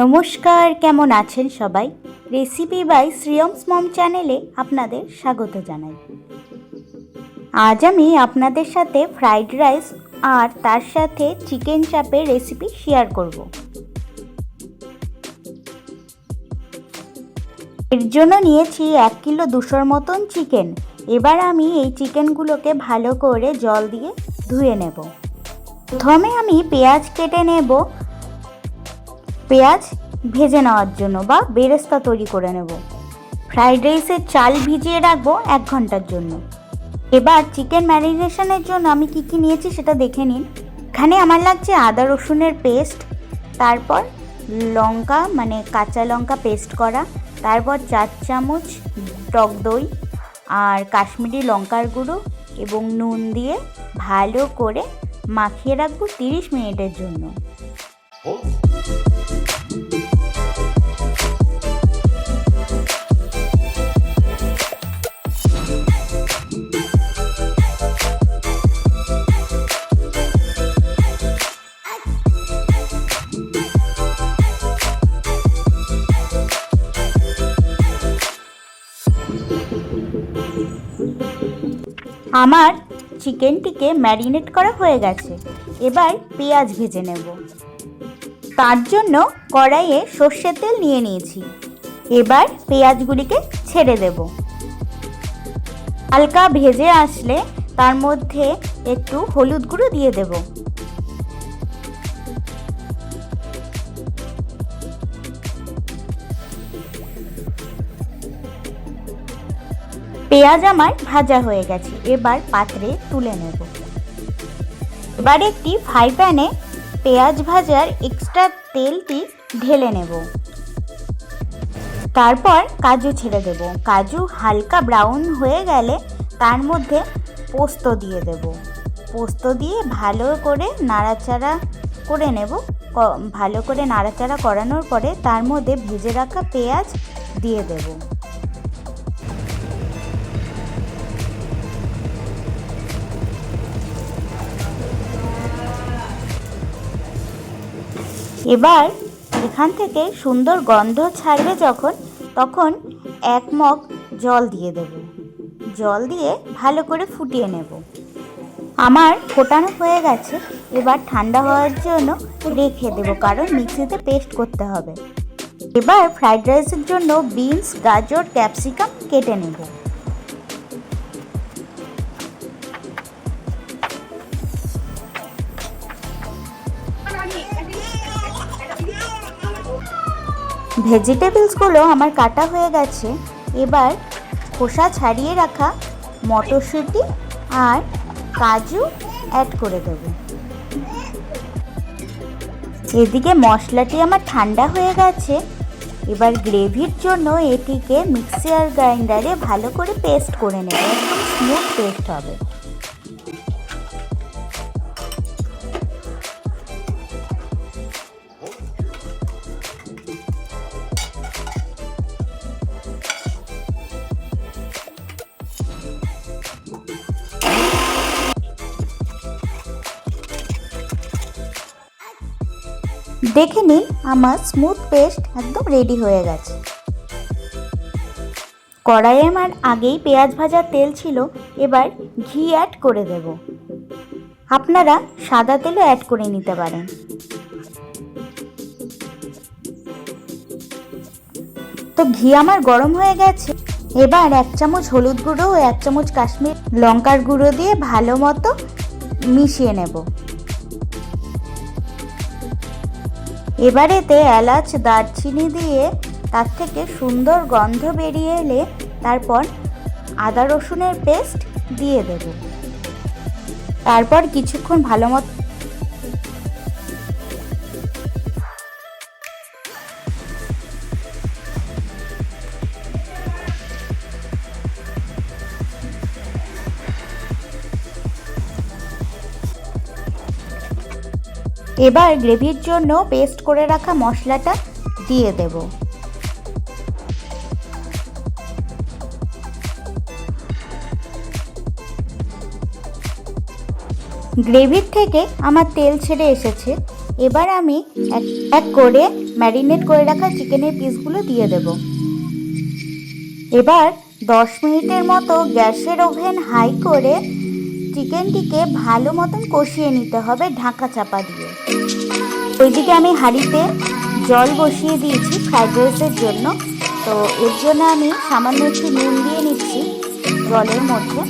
নমস্কার, কেমন আছেন সবাই? রেসিপি বাই শ্রিয়মস মম চ্যানেলে আপনাদের স্বাগত জানাই। আজ আমি আপনাদের সাথে ফ্রাইড রাইস আর তার সাথে চিকেন চাপের রেসিপি শেয়ার করব। এর জন্য নিয়েছি এক কিলো দুশোর মতন চিকেন এবার আমি এই চিকেনগুলোকে ভালো করে জল দিয়ে ধুয়ে নেব। প্রথমে আমি পেঁয়াজ কেটে নেব। পেঁয়াজ ভেজে নেওয়ার জন্য বা বেরেস্তা তৈরি করে নেব। ফ্রাইড রাইসের চাল ভিজিয়ে রাখব এক ঘণ্টার জন্য। এবার চিকেন ম্যারিনেশনের জন্য আমি কি কি নিয়েছি সেটা দেখে নিন। এখানে আমার লাগছে আদা রসুনের পেস্ট, তারপর লঙ্কা মানে কাঁচা লঙ্কা পেস্ট করা, তারপর চার চামচ টক দই আর কাশ্মীরি লঙ্কার গুঁড়ো এবং নুন দিয়ে ভালো করে মাখিয়ে রাখব তিরিশ মিনিটের জন্য। আমার চিকেনটিকে ম্যারিনেট করা হয়ে গেছে। এবার পেঁয়াজ ভেজে নেব। তার জন্য কড়াইয়ে সর্ষের তেল নিয়ে নিয়েছি। এবার পেঁয়াজগুলিকে ছেড়ে দেব। হালকা ভেজে আসলে তার মধ্যে একটু হলুদ গুঁড়ো দিয়ে দেব। পেঁয়াজ আমার ভাজা হয়ে গেছে, এবার পাত্রে তুলে নেব। এবার একটি ফ্রাই প্যানে পেঁয়াজ ভাজার এক্সট্রা তেলটি ঢেলে নেব। তারপর কাজু ছেড়ে দেব। কাজু হালকা ব্রাউন হয়ে গেলে তার মধ্যে পোস্ত দিয়ে দেব। পোস্ত দিয়ে ভালো করে নাড়াচাড়া করে নেব। ভালো করে নাড়াচাড়া করানোর পরে তার মধ্যে ভেজে রাখা পেঁয়াজ দিয়ে দেবো। এবার এখান থেকে সুন্দর গন্ধ ছাড়বে যখন, তখন এক মগ জল দিয়ে দেব। জল দিয়ে ভালো করে ফুটিয়ে নেব। আমার ফোটানো হয়ে গেছে, এবার ঠান্ডা হওয়ার জন্য রেখে দেব, কারণ মিক্সিতে পেস্ট করতে হবে। এবার ফ্রাইড রাইসের জন্য বিনস, গাজর, ক্যাপসিকাম কেটে নেব। ভেজিটেবলসগুলো আমার কাটা হয়ে গেছে। এবার খোসা ছাড়িয়ে রাখা মটরশুঁটি আর কাজু অ্যাড করে দেব। এদিকে মশলাটি আমার ঠান্ডা হয়ে গেছে। এবার গ্রেভির জন্য এটিকে মিক্সার গ্রাইন্ডারে ভালো করে পেস্ট করে নেব। স্মুথ পেস্ট হবে। দেখে নিন, আমার স্মুথ পেস্ট একদম রেডি হয়ে গেছে। কড়াইয়ে আমার আগেই পেঁয়াজ ভাজার তেল ছিল, এবার ঘি অ্যাড করে দেব। আপনারা সাদা তেলও অ্যাড করে নিতে পারেন। তো ঘি আমার গরম হয়ে গেছে, এবার এক চামচ হলুদ গুঁড়ো ও এক চামচ কাশ্মীর লঙ্কার গুঁড়ো দিয়ে ভালো মতো মিশিয়ে নেব। এবার এতে এলাচ, দারচিনি দিয়ে তার থেকে সুন্দর গন্ধ বেরিয়ে এলে তারপর আদা রসুনের পেস্ট দিয়ে দেব। তারপর কিছুক্ষণ ভালো মতো এবার গ্রেভির জন্য পেস্ট করে রাখা মশলাটা দিয়ে দেব। গ্রেভির থেকে আমার তেল ছেড়ে এসেছে। এবার আমি এক এক করে ম্যারিনেট করে রাখা চিকেনের পিসগুলো দিয়ে দেব। এবার দশ মিনিটের মতো গ্যাসের ওভেন হাই করে চিকেনটিকে ভালো মতন কষিয়ে নিতে হবে ঢাকা চাপা দিয়ে। ওইদিকে আমি হাঁড়িতে জল বসিয়ে দিয়েছি ফ্রাইড রাইসের জন্য। তো এর জন্য আমি সামান্য একটু নুন দিয়ে নিচ্ছি জলের মধ্যে।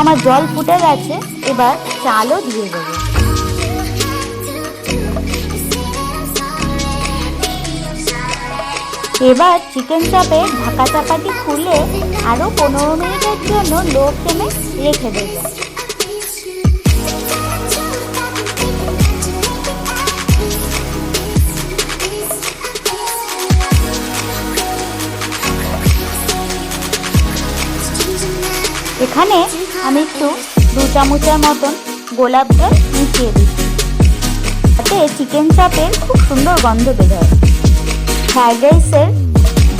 আমার জল ফুটে গেছে, এবার চালও দিয়ে দেবো। এবার চিকেন চাপে ঢাকা চাপাটি খুলে আরও পনেরো মিনিটের জন্য লো ফ্লেমে রেখে দেবো। এখানে আমি একটু দু চামচের মতন গোলাপ জল মিশিয়ে দিচ্ছি। তাতে চিকেন চাপের খুব সুন্দর গন্ধ বেরোয়। ফ্রাইড রাইসের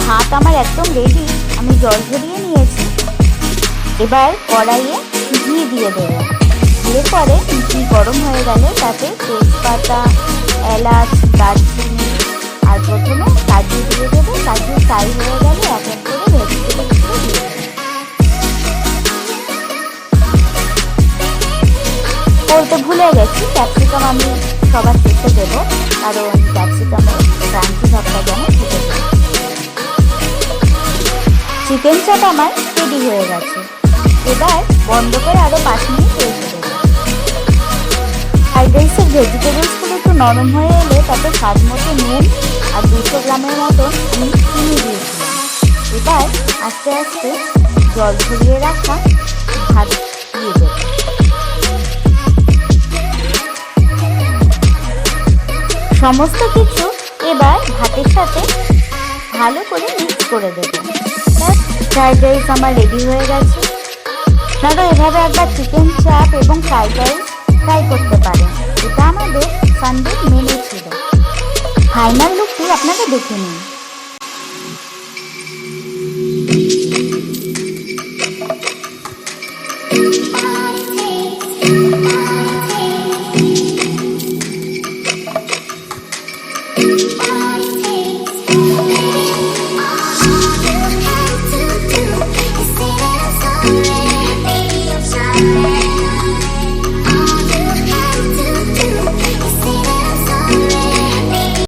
ভাত আমার একদম রেডি আমি জল ঝরিয়ে নিয়েছি। এবার কড়াইয়ে ঘি দিয়ে দেবো। দিয়ে পরে ঘি গরম হয়ে গেলে তাতে তেজপাতা, এলাচ, দারচিনি, আর প্রথমে কাজু দিয়ে দেবো। কাজু ফ্রাই হয়ে গেলে এক এক করে ভেজিটেবলসগুলো দিয়ে বলতে ভুলে গেছি ক্যাপসিকাম আমি সবার শেষে দেবো, কারণ ক্যাপসিকামের ক্রাঞ্চি ভাবটা যেন থেকে যায় চিকেন চাপ আমার রেডি হয়ে গেছে। এবার বন্ধ করে আরও পাঁচ মিনিট ফ্রাইড রাইসের ভেজিটেবলসগুলো একটু নরম হয়ে এলে তাতে স্বাদ মতো নুন আর দুশো গ্রামের মতো চিনি দিয়েছিলাম এবার আস্তে আস্তে জল ঝরিয়ে রাখা ভাত দিয়ে দেবো। সমস্ত কিছু এবার ভাতের সাথে ভালো করে মিক্স করে দেবো। ফ্রাইড রাইস আমার রেডি হয়ে গেছে। আপনারা এভাবে একবার চিকেন চাপ এবং ফ্রাইড রাইস ফ্রাই করতে পারেন। এটা আমাদের সানডে মেনু ছিল। ফাইনাল লুকটি আপনাকে দেখে নিন।